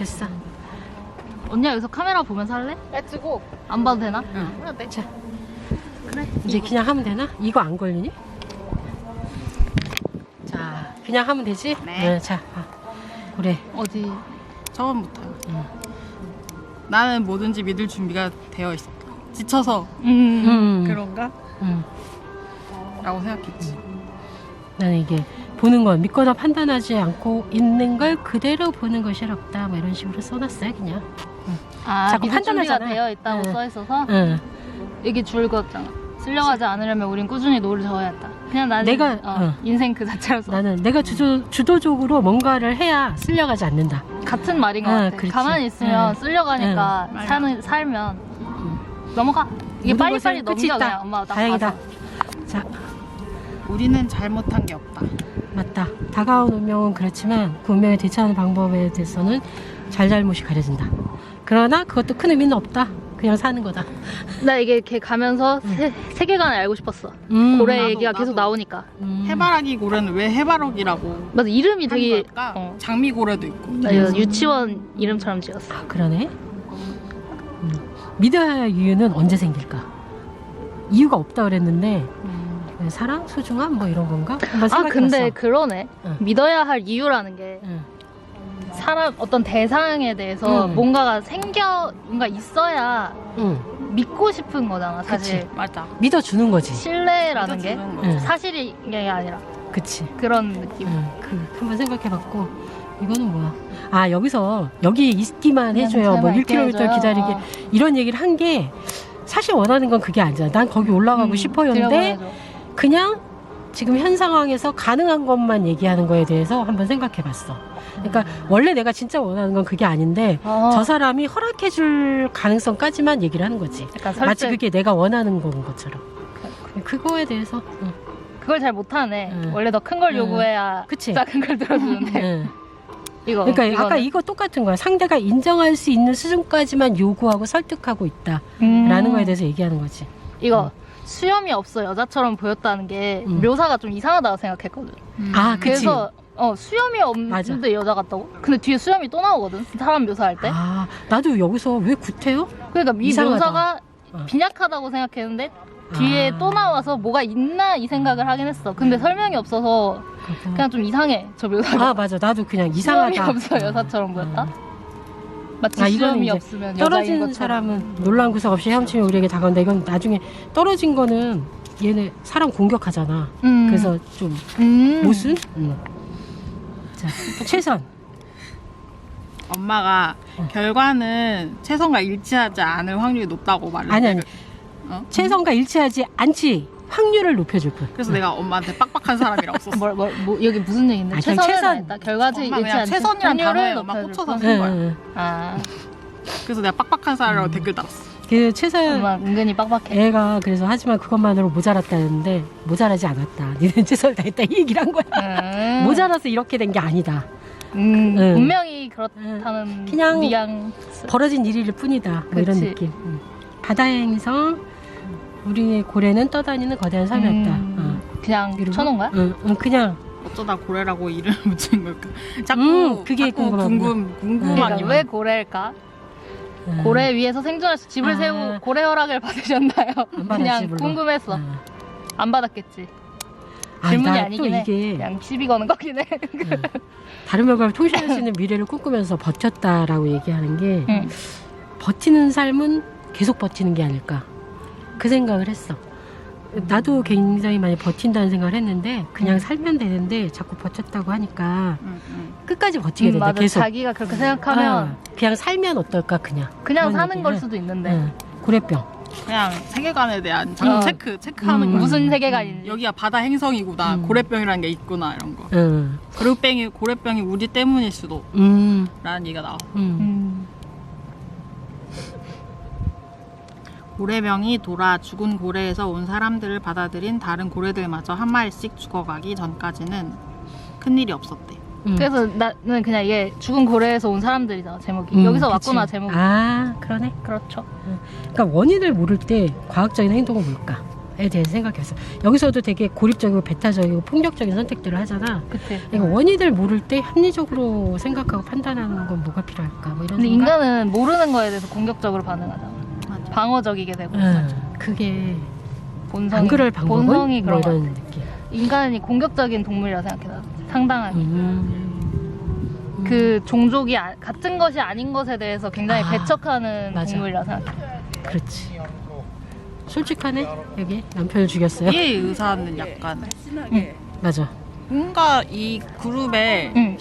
됐어. 언니야 여기서 카메라 보면서 할래? 빼주고. 안 봐도 되나? 응. 돼. 자. 이제 그냥 하면 되나? 이거 안 걸리니? 자, 그냥 하면 되지? 네. 자, 아, 그래. 어디? 처음부터요. 응. 나는 뭐든지 믿을 준비가 되어 있어. 지쳐서 음. 음, 그런가? 음. 라고 생각했지. 나는 이게 보는 건 믿거나 판단하지 않고 있는 걸 그대로 보는 것이 어렵다. 뭐 이런 식으로 써놨어요, 그냥. 아 자꾸 판단하잖아. 되어 있다고 응. 써 있어서 응. 여기 줄 걷잖아. 쓸려가지 않으려면 우린 꾸준히 노를 저어야 했다. 그냥 나는 내가- 어, 응. 인생 그 자체로 써. 나는 내가 주도, 주도적으로 뭔가를 해야 쓸려가지 않는다. 같은 말인 것 응, 같아. 그렇지. 가만히 있으면 응. 쓸려가니까 응. 사는 살면 넘어가. 이게 빨리빨리 끝이 넘겨. 그냥 엄마가 딱 다행이다. 봐서. 자, 우리는 잘못한 게 없다. 맞다. 다가온 운명은 그렇지만 그 운명에 대처하는 방법에 대해서는 잘잘못이 가려진다. 그러나 그것도 큰 의미는 없다. 그냥 사는 거다. 나 이게 이렇게 가면서 세, 세계관을 알고 싶었어. 음. 고래 나도, 얘기가 나도. 계속 나오니까. 음. 해바라기 고래는 왜 해바라기라고 맞아 이름이 한 되게? 어, 장미 고래도 있고. 나 이거 유치원 이름처럼 지었어. 아, 그러네. 음. 믿어야 할 이유는 언제 생길까? 이유가 없다 그랬는데 사랑, 소중함 뭐 이런 건가? 아. 근데 그러네. 응. 믿어야 할 이유라는 게 응. 사람 어떤 대상에 대해서 응. 뭔가가 생겨 뭔가 있어야 응. 믿고 싶은 거잖아 사실. 맞아. 믿어주는 거지. 신뢰라는 게. 응. 사실이 게 아니라 그치. 그런 느낌. 응. 그 한번 생각해봤고 이거는 뭐야? 아 여기서 여기 있기만 해줘요. 뭐 1km 기다리게 이런 얘기를 한 게 사실 원하는 건 그게 아니잖아. 난 거기 올라가고 음, 싶어요인데 그냥 지금 현 상황에서 가능한 것만 얘기하는 거에 대해서 한번 생각해 봤어. 그러니까 원래 내가 진짜 원하는 건 그게 아닌데 어, 저 사람이 허락해 줄 가능성까지만 얘기를 하는 거지. 약간 마치 설득 그게 내가 원하는 건 것처럼. 그거에 대해서. 응. 그걸 잘 못하네. 응. 원래 더 큰걸 응. 요구해야 그치. 작은 걸 들어주는데 응. 이거 그러니까 이거는. 아까 이거 똑같은 거야. 상대가 인정할 수 있는 수준까지만 요구하고 설득하고 있다라는 음. 거에 대해서 얘기하는 거지. 이거 수염이 없어 여자처럼 보였다는 게 음. 묘사가 좀 이상하다고 생각했거든. 아, 그치. 그래서 어 수염이 없는데 여자 같다고? 근데 뒤에 수염이 또 나오거든. 사람 묘사할 때. 아, 나도 여기서 왜 구태요? 그러니까 이 이상하다. 묘사가 어. 빈약하다고 생각했는데 뒤에 아. 또 나와서 뭐가 있나 이 생각을 하긴 했어. 근데 설명이 없어서 그렇구나. 그냥 좀 이상해 저 묘사가. 아, 맞아. 나도 그냥 수염이 이상하다. 없어 여자처럼 보였다. 마치 아, 이거는 수염이 이제 없으면 여자인 떨어진 것처럼. 사람은 놀라운 구석 없이 헤엄치며 우리에게 다가온다. 이건 나중에 떨어진 거는 얘네 사람 공격하잖아. 음. 그래서 좀 음. 모순? 음. 자, 최선. 엄마가 어. 결과는 최선과 일치하지 않을 확률이 높다고 말을 아니, 아니. 어? 최선과 일치하지 않지. 확률을 높여줄 뿐. 그래서 내가 엄마한테 빡빡한 사람이라고 썼어. 뭘, 뭘, 뭐, 여기 무슨 얘기인데? 아, 그냥 최선을 최선. 다했다. 결과지 엄마 일치 그냥 않지. 최선이란 단어에 엄마 꽂혀서 뿐. 쓴 거야. 응, 응. 아, 그래서 내가 빡빡한 사람이라고 음. 댓글 달았어. 그 최선 엄마 은근히 빡빡해. 애가 그래서 하지만 그것만으로 모자랐다 했는데 모자라지 않았다. 니는 최선을 다했다 이 얘기를 한 거야. 음. 모자라서 이렇게 된 게 아니다. 음, 응. 분명히 그렇다는 그냥 뉘앙. 벌어진 일일 뿐이다. 뭐 이런 그치. 느낌. 음. 바다의 행성 우리의 고래는 떠다니는 거대한 섬이었다. 음, 그냥 그리고? 쳐놓은 거야? 응, 응, 그냥 어쩌다 고래라고 이름을 붙인 걸까? 자꾸 음, 그게 자꾸 궁금하구나. 궁금 궁금한 그러니까 왜 고래일까? 음. 고래 위에서 생존할 수 집을 아. 세우고 고래 허락을 받으셨나요? 안 받았지, 그냥 물론. 궁금했어. 음. 안 받았겠지. 아, 질문이 나또 아니긴 해. 이게 그냥 시비 거는 거긴 해. 음. 다른 명과를 통신할 수 있는 미래를 꿈꾸면서 버텼다라고 얘기하는 게 응. 버티는 삶은 계속 버티는 게 아닐까 그 생각을 했어. 나도 굉장히 많이 버틴다는 생각을 했는데 그냥 음. 살면 되는데 자꾸 버텼다고 하니까 응, 응. 끝까지 버티게 음, 된다 맞아. 계속. 자기가 그렇게 생각하면 아, 그냥 살면 어떨까 그냥. 그냥 사는 걸 얘기를. 수도 있는데 응. 고래병. 그냥 세계관에 대한 자꾸 어. 체크 체크하는 음. 거야. 무슨 세계관인지. 여기가 바다 행성이구나. 음. 고래병이라는 게 있구나 이런 거. 응. 고래병이 고래병이 우리 때문일 수도 음. 라는 얘기가 나와. 음. 음. 고래병이 돌아 죽은 고래에서 온 사람들을 받아들인 다른 고래들마저 한 마리씩 죽어가기 전까지는 큰 일이 없었대. 음. 그래서 나는 그냥 이게 죽은 고래에서 온 사람들이잖아 제목이 음, 여기서 그치. 왔구나 제목이 아 그러네. 그렇죠 그러니까 원인을 모를 때 과학적인 행동은 뭘까? 대해서 생각했어. 여기서도 되게 고립적이고 배타적이고 폭력적인 선택들을 하잖아. 그치. 이거 원인을 모를 때 합리적으로 생각하고 판단하는 건 뭐가 필요할까? 뭐 이런 근데 생각. 인간은 모르는 거에 대해서 공격적으로 반응하잖아. 방어적이게 되고. 응, 그게 본성이, 안 그럴 방법은 본성이 뭐 그런 거 이런 같아. 느낌. 인간이 공격적인 동물이라 생각해 나. 상당하게. 음. 그 종족이 아- 같은 것이 아닌 것에 대해서 굉장히 아, 배척하는 맞아. 동물이라 생각해. 그렇지. 솔직하네 여기 남편을 죽였어요. 이의 의사는 약간 맞아. 뭔가 이 그룹에 응.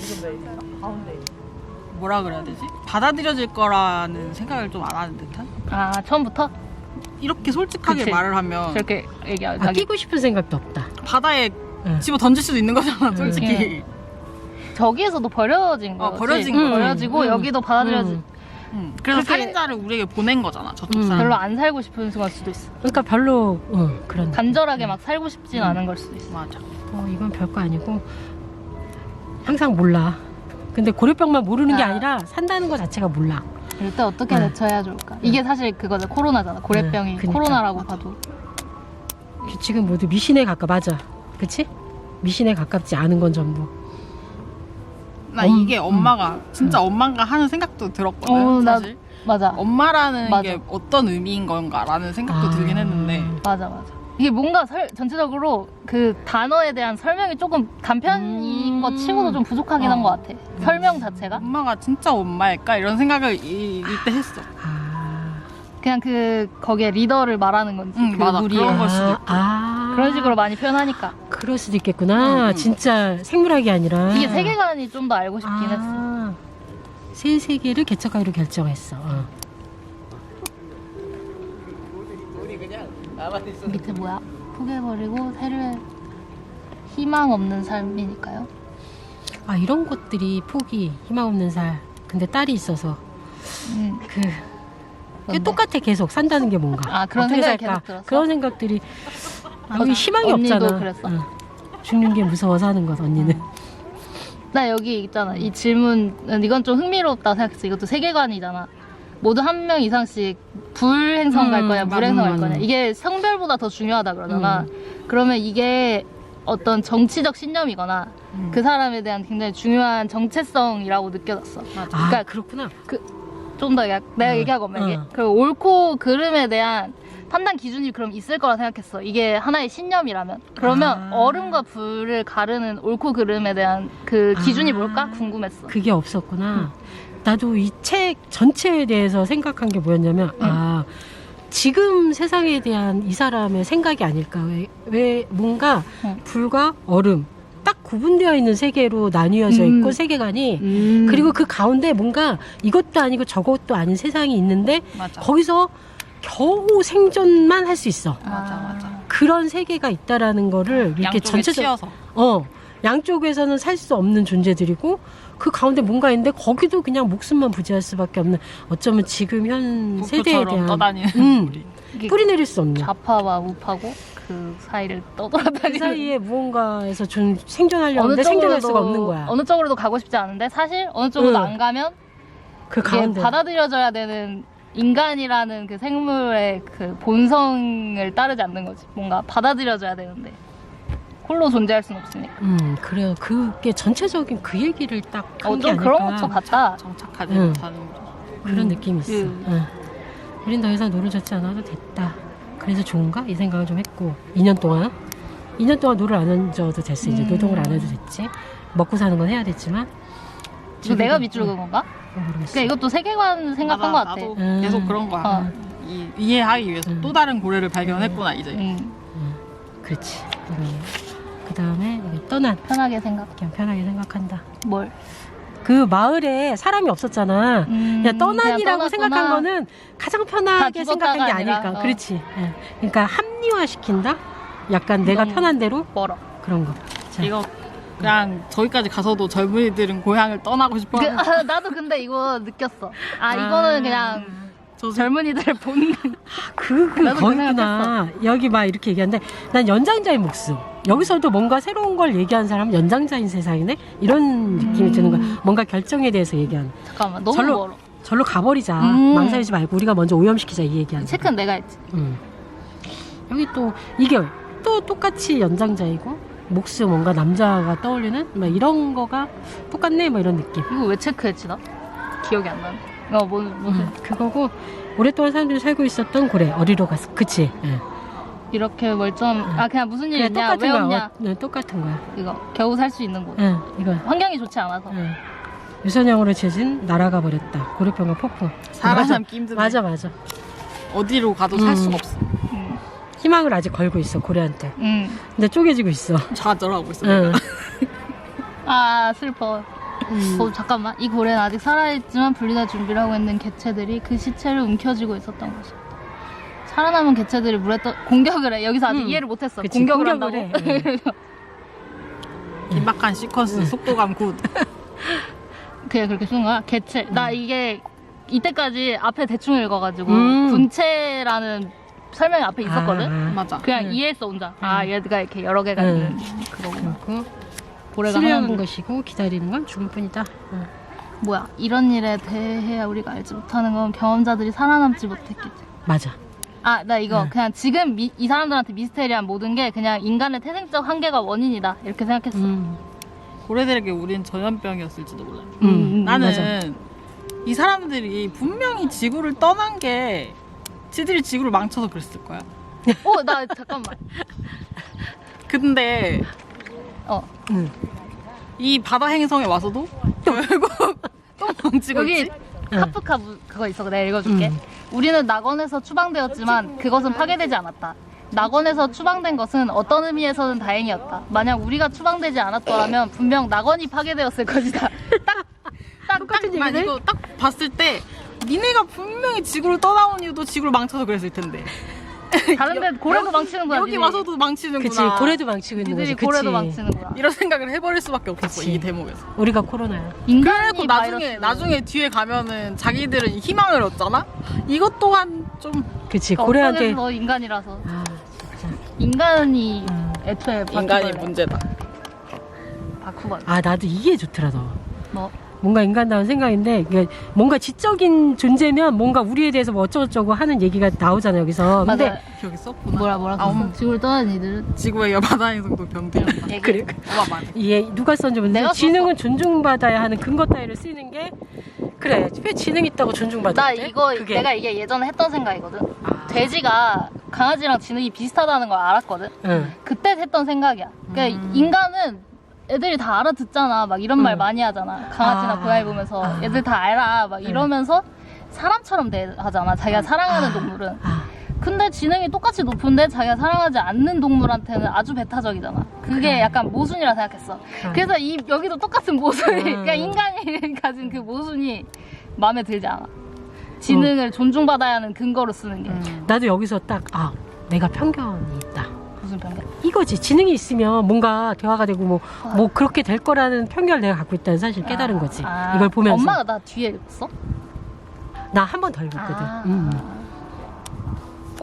뭐라 그래야 되지? 받아들여질 거라는 생각을 좀 안 하는 듯한? 아 처음부터 이렇게 솔직하게 그치. 말을 하면 저렇게 얘기하고 아, 끼고 싶은 생각도 없다. 바다에 응. 집어 던질 수도 있는 거잖아, 솔직히. 저기에서도 버려진 어, 거지. 버려진 응, 거지. 버려지고 응. 여기도 받아들여지. 음. 응. 그래서 그렇게- 살인자를 우리에게 보낸 거잖아, 저쪽 음. 사람. 별로 안 살고 싶은 걸 수도 있어. 그러니까 별로 어, 그런. 간절하게 막 살고 싶진 않은 걸 수도 있어. 맞아. 어, 이건 별거 아니고 항상 몰라. 근데 고려병만 모르는 게 아. 아니라 산다는 것 자체가 몰라. 때 어떻게 응. 대처해야 좋을까? 이게 사실 그거죠. 코로나잖아. 고래병이 응, 그니까. 코로나라고 봐도. 규칙은 모두 미신에 가까 맞아. 그치? 미신에 가깝지 않은 건 전부. 나 엄- 이게 엄마가, 진짜 엄마인가 하는 생각도 들었거든, 어, 나- 사실. 맞아. 엄마라는 맞아. 게 어떤 의미인 건가라는 생각도 아. 들긴 했는데. 맞아, 맞아. 이게 뭔가 설- 전체적으로 그 단어에 대한 설명이 조금 단편인 음. 것 치고도 좀 부족하긴 어. 한것 같아. 설명 자체가. 엄마가 진짜 엄마일까? 이런 생각을 이, 이때 했어. 아, 그냥 그 거기에 리더를 말하는 건지 응, 그 맞아. 무리에 그런 걸 수도 아, 있고. 아. 그런 식으로 많이 표현하니까 그럴 수도 있겠구나. 응, 응. 진짜 생물학이 아니라. 이게 세계관이 좀 더 알고 싶긴 했어. 아, 새 세계를 개척하기로 결정했어. 어. 밑에 뭐야? 포기해버리고 새를 희망 없는 삶이니까요. 아 이런 것들이 포기, 희망 없는 살. 근데 딸이 있어서 음, 그 그게? 똑같아 계속 산다는 게 뭔가. 아, 그런 어떻게 생각이 살까? 계속 들었어? 그런 생각들이 맞아. 여기 희망이 언니도 없잖아. 그랬어. 응. 죽는 게 무서워서 하는 것 언니는. 나 여기 있잖아. 이 질문 이건 좀 흥미롭다 생각했어. 이것도 세계관이잖아. 모두 한 명 이상씩 불행성 음, 갈 거냐, 물행성 갈. 거냐. 이게 성별보다 더 중요하다 그러잖아. 음. 그러면 이게 어떤 정치적 신념이거나 음. 그 사람에 대한 굉장히 중요한 정체성이라고 느껴졌어. 맞아. 아 그러니까 그렇구나. 좀더 내가 응, 얘기하고 얘기. 응. 그 옳고 그름에 대한 판단 기준이 그럼 있을 거라 생각했어. 이게 하나의 신념이라면. 그러면 아. 얼음과 불을 가르는 옳고 그름에 대한 그 기준이 아. 뭘까 궁금했어. 그게 없었구나. 나도 이 책 전체에 대해서 생각한 게 뭐였냐면 응. 아 지금 세상에 대한 이 사람의 생각이 아닐까. 왜, 왜 뭔가 응. 불과 얼음 딱 구분되어 있는 세계로 나뉘어져 음. 있고 세계관이 음. 그리고 그 가운데 뭔가 이것도 아니고 저것도 아닌 세상이 있는데 맞아. 거기서 겨우 생존만 할 수 있어. 맞아, 맞아. 그런 세계가 있다라는 거를 이렇게 양쪽에 전체적 치여서. 어 양쪽에서는 살 수 없는 존재들이고 그 가운데 뭔가 있는데 거기도 그냥 목숨만 부지할 수밖에 없는 어쩌면 지금 현 세대에 대한 떠다니는 음. 뿌리 내릴 수 없는 좌파와 우파고 그 사이를 그 떠돌아다니는 사이에 무언가에서 좀 생존하려는데 생존할 수가 없는 거야. 어느 쪽으로도 가고 싶지 않은데 사실 어느 쪽으로도 응. 안 가면 그 가운데 받아들여져야 되는 인간이라는 그 생물의 그 본성을 따르지 않는 거지. 뭔가 받아들여져야 되는데 홀로 존재할 수는 없으니까. 음 그래요. 그게 전체적인 그 얘기를 딱 어, 한게좀 아닐까. 그런 것도 같다. 정착하지 응. 못하는. 그런 음, 느낌이 있어. 그- 응. 우린 더 이상 노를 젓지 않아도 됐다. 그래서 좋은가? 이 생각을 좀 했고 2년 동안 2년 동안 노를 안 얹어도 됐어. 이제 음. 노동을 안 해도 됐지. 먹고 사는 건 해야 됐지만 이거 내가 밑줄 그은 건가? 어, 모르겠어. 그러니까 이것도 세계관 생각한 맞아, 것 같아. 나도 음. 계속 그런 거야. 어. 이, 이해하기 위해서 음. 또 다른 고래를 발견했구나 이제. 음, 응. 그렇지. 그 다음에 떠난 편하게 생각. 그냥 편하게 생각한다. 뭘? 그 마을에 사람이 없었잖아. 음, 그냥 떠난이라고 그냥 떠났구나. 생각한 거는 가장 편하게 다 생각한 게 아니라, 아닐까. 어. 그렇지. 예. 그러니까 합리화시킨다. 약간 내가 너무 편한 대로 멀어. 그런 거. 자, 이거 그냥 저기까지 가서도 젊은이들은 고향을 떠나고 싶어. 그, 하는 아, 나도 근데 이거 느꼈어. 아 이거는 그냥 저 젊은이들 본능. 그, 그, 나도 그 거기구나. 여기 막 이렇게 얘기하는데, 난 연장자의 목숨. 여기서도 뭔가 새로운 걸 얘기한 사람은 연장자인 세상이네? 이런 느낌이 드는 음. 거야. 뭔가 결정에 대해서 얘기하는. 잠깐만 너무 절로- 멀어. 절로 가버리자. 음. 망설이지 말고 우리가 먼저 오염시키자 이 얘기하는. 체크는 내가 했지. 음. 여기 또 이게 또 똑같이 연장자이고 목수 뭔가 남자가 떠올리는 막 이런 거가 똑같네 뭐 이런 느낌. 이거 왜 체크했지 나? 기억이 안 나네. 어, 뭐, 무슨 음, 그거고 오랫동안 사람들이 살고 있었던 고래 어디로 갔어? 그치? 예. 이렇게 멀쩡. 아 그냥 무슨 그래 일이냐? 왜 똑같은 거야. 없냐? 어, 네, 똑같은 거야. 이거 겨우 살 수 있는 곳. 응, 이거. 환경이 좋지 않아서. 응. 유선형으로 재진 날아가 버렸다. 고래병과 폭풍. 살아남기 힘드네. 맞아, 맞아. 어디로 가도 살 음. 수가 없어. 음. 희망을 아직 걸고 있어 고래한테. 음. 근데 쪼개지고 있어. 좌절하고 있어. 응. 아 슬퍼. 음. 어, 잠깐만. 이 고래는 아직 살아있지만 분리될 준비를 하고 있는 개체들이 그 시체를 움켜쥐고 있었던 거죠. 살아남은 개체들이 물에 떠 공격을 해. 여기서 아직 음. 이해를 못했어. 그치, 공격을, 공격을 한다고. 해. 응. 긴박한 시퀀스, 속도감 굿. 그냥 그렇게 쓰는 거야. 개체. 나 이게 이때까지 앞에 대충 읽어가지고 음. 분체라는 설명이 앞에 있었거든. 아, 아. 맞아. 그냥 응. 이해했어 혼자. 아 얘가 이렇게 여러 개가 응. 있는 그거구나. 그리고 고래가 수령한 하나인데. 것이고 기다리는 건 죽을 뿐이다. 응. 뭐야 이런 일에 대해 우리가 알지 못하는 건 경험자들이 살아남지 못했겠지. 맞아. 아 나 이거 응. 그냥 지금 미- 이 사람들한테 미스테리한 모든 게 그냥 인간의 태생적 한계가 원인이다 이렇게 생각했어. 음. 고래들에게 우린 전염병이었을지도 몰라. 음. 나는 맞아. 이 사람들이 분명히 지구를 떠난 게 지들이 지구를 망쳐서 그랬을 거야. 어 나 잠깐만. 근데 어 응. 이 바다 행성에 와서도 결국 또 망치고 여기 있지. 응. 카프카 무- 그거 있어 내가 읽어줄게. 음. 우리는 낙원에서 추방되었지만 그것은 파괴되지 않았다. 낙원에서 추방된 것은 어떤 의미에서는 다행이었다. 만약 우리가 추방되지 않았더라면 분명 낙원이 파괴되었을 것이다. 딱딱 똑같은 딱, 만 얘기네? 이거 딱 봤을 때 니네가 분명히 지구를 떠나온 이유도 지구를 망쳐서 그랬을 텐데 다른 데 고래도 망치는구나. 여기 니들이. 와서도 망치는구나. 그치. 고래도 망치고 있는 거지. 니들이 그치. 고래도 망치는구나. 이런 생각을 해버릴 수밖에 없었어 그치. 이 대목에서. 우리가 코로나야. 인간이 그래고 나중에 바이러스. 나중에 뒤에 가면은 자기들은 희망을 얻잖아. 이것 또한 좀 그치. 그러니까 고래한테. 어쩌겠어, 인간이라서 아, 진짜. 인간이 음. 애초에 인간이 바퀴벌레. 문제다. 바퀴벌레. 아, 나도 이게 좋더라, 너. 뭐 뭔가 인간다운 생각인데 뭔가 지적인 존재면 뭔가 우리에 대해서 뭐 어쩌고저쩌고 하는 얘기가 나오잖아 여기서 맞아. 근데 기억이 썼구나. 뭐라 뭐라 아? 음. 지구를 떠난 이들은 지구의 여바다 행성도 병들었다. 얘기. 그래 오빠 맞아. 얘 누가 썼는지 모르는데 내가 지능은 존중받아야 하는 근거 따위를 쓰는 게 그래 왜 지능 있다고 존중받아 나 이거 그게 내가 이게 예전에 했던 생각이거든. 아. 돼지가 강아지랑 지능이 비슷하다는 걸 알았거든. 응. 그때 했던 생각이야. 그러니까 음. 인간은 애들이 다 알아듣잖아. 막 이런 말 응. 많이 하잖아. 강아지나 아. 고양이 보면서 아. 애들 다 알아. 막 이러면서 사람처럼 대하잖아. 자기가 사랑하는 아. 동물은. 아, 근데 지능이 똑같이 높은데 자기가 사랑하지 않는 동물한테는 아주 배타적이잖아. 그게 그래. 약간 모순이라 생각했어. 응. 그래 서 이 여기도 똑같은 모순이 음. 그러니까 인간이 가진 그 모순이 마음에 들지 않아. 지능을 존중받아야 하는 근거로 쓰는 게 음. 나도 여기서 딱 아 내가 편견이 있다 편견? 이거지 지능이 있으면 뭔가 대화가 되고 뭐 뭐 아. 그렇게 될 거라는 편견을 내가 갖고 있다는 사실 깨달은 거지 아, 이걸 보면서 엄마가 나 뒤에 읽었어? 나 한 번 더 읽었거든 아. 음,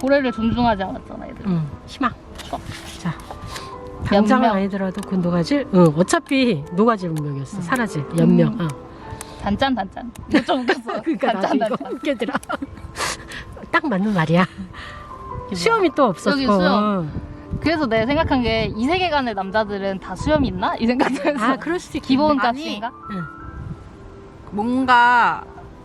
고래를 존중하지 않았잖아, 얘들. 음, 희망 추억. 자 당장은 연명. 아니더라도 곧 녹아질 응, 어차피 녹아질 운명이었어 음. 사라질 연명 음. 어. 단짠 단짠. 이거 좀 웃겼어. 그러니까 나도 단짠 이거 단짠. 웃겨더라 딱 맞는 말이야 수염이 또 없었고 여기 수염. 그래서 내가 생각한 게 이 세계관의 남자들은 다 수염이 있나? 이 생각도 했어. 아 그럴 수도 있겠네 기본. 값인가? 응. 뭔가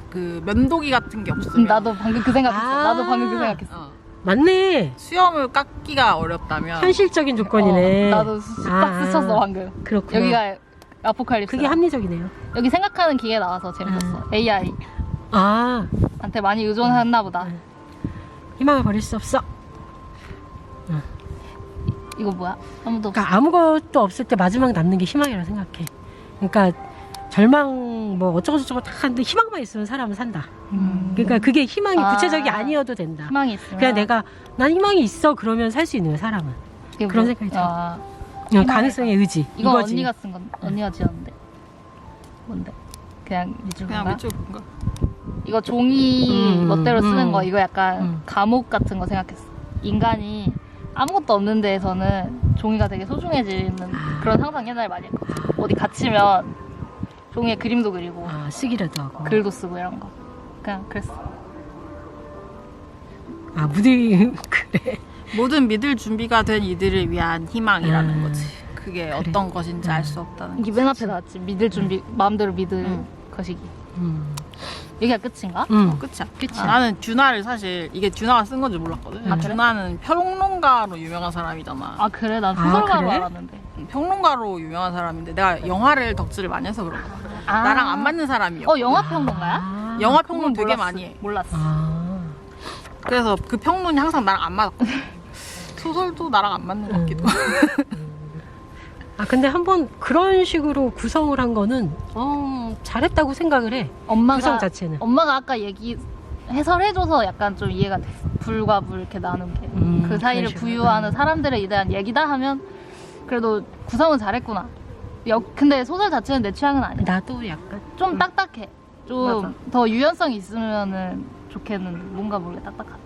그 면도기 같은 게 음, 없으면 나도 방금 그 생각했어. 아. 나도 방금 그 생각했어. 어. 맞네 수염을 깎기가 어렵다면 현실적인 조건이네 어, 나도 수- 아. 박스 쳤어 방금. 그렇구나 여기가 아포칼립스. 그게 합리적이네요 여기 생각하는 기계 나와서 재밌었어. AI 아 한테 많이 의존했나 보다. 음. 희망을 버릴 수 없어 이거 뭐야? 아무도. 그러니까 아무것도 없을 때 마지막 남는 게 희망이라고 생각해 그러니까 절망 뭐 어쩌고저쩌고 다 하는데 희망만 있으면 사람은 산다 음. 그러니까 그게 희망이 아. 구체적이 아니어도 된다 희망이 있으면 그냥 내가 난 희망이 있어 그러면 살 수 있는 거야 사람은 이게 그런 뭐- 생각이 들어. 아, 그냥 희망을 가능성의 의지 이건 이거지 언니가 쓴 건 언니가 지었는데 뭔데? 그냥 밑줄 그냥 건가? 밑줄 본가? 이거 종이 음, 멋대로 쓰는 음. 거 이거 약간 음. 감옥 같은 거 생각했어. 인간이 아무것도 없는 데에서는 종이가 되게 소중해지는 아. 그런 상상 옛날에 많이 했거든. 어디 갇히면 종이에 그림도 그리고 아 쓰기라도 하고 글도 쓰고 이런 거. 그냥 그랬어. 아 무디 그래 모든 믿을 준비가 된 이들을 위한 희망이라는 음. 거지. 그게 그래. 어떤 것인지 음. 알수 없다는 이게 거지. 맨 앞에 나왔지. 믿을 준비, 마음대로 믿을 응. 것이기. 음. 여기가 끝인가? 음. 어, 끝이야. 끝이야. 아, 나는 듀나를 사실 이게 듀나가 쓴 건지 몰랐거든. 아, 그래? 듀나는 평론가로 유명한 사람이잖아. 아 그래? 난 아, 소설가로 그래? 알았는데. 평론가로 유명한 사람인데 내가 영화를 덕질을 많이 해서 그런 거야. 아. 나랑 안 맞는 사람이요. 어 영화 평론가야? 아. 영화 평론 되게 몰랐어. 많이 해. 몰랐어. 아. 그래서 그 평론이 항상 나랑 안 맞았거든. 소설도 나랑 안 맞는 것 같기도. 하고. 아 근데 한번 그런 식으로 구성을 한 거는 어, 잘했다고 생각을 해. 엄마가 구성 자체는. 엄마가 아까 얘기 해설해줘서 약간 좀 이해가 됐어. 불과 불 이렇게 나눈 게. 음, 그 사이를 그런 식으로. 부유하는 사람들에 대한 얘기다 하면 그래도 구성은 잘했구나. 역, 근데 소설 자체는 내 취향은 아니야. 나도 약간 좀 음. 딱딱해. 좀 맞아. 더 유연성 있으면은 좋겠는데 뭔가 모르게 딱딱하다.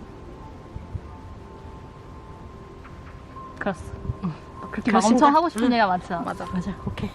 그렇어. 그렇게 막. 엄청 하고 싶은 응. 얘기가 많지 않아. 맞아. 맞아. 오케이.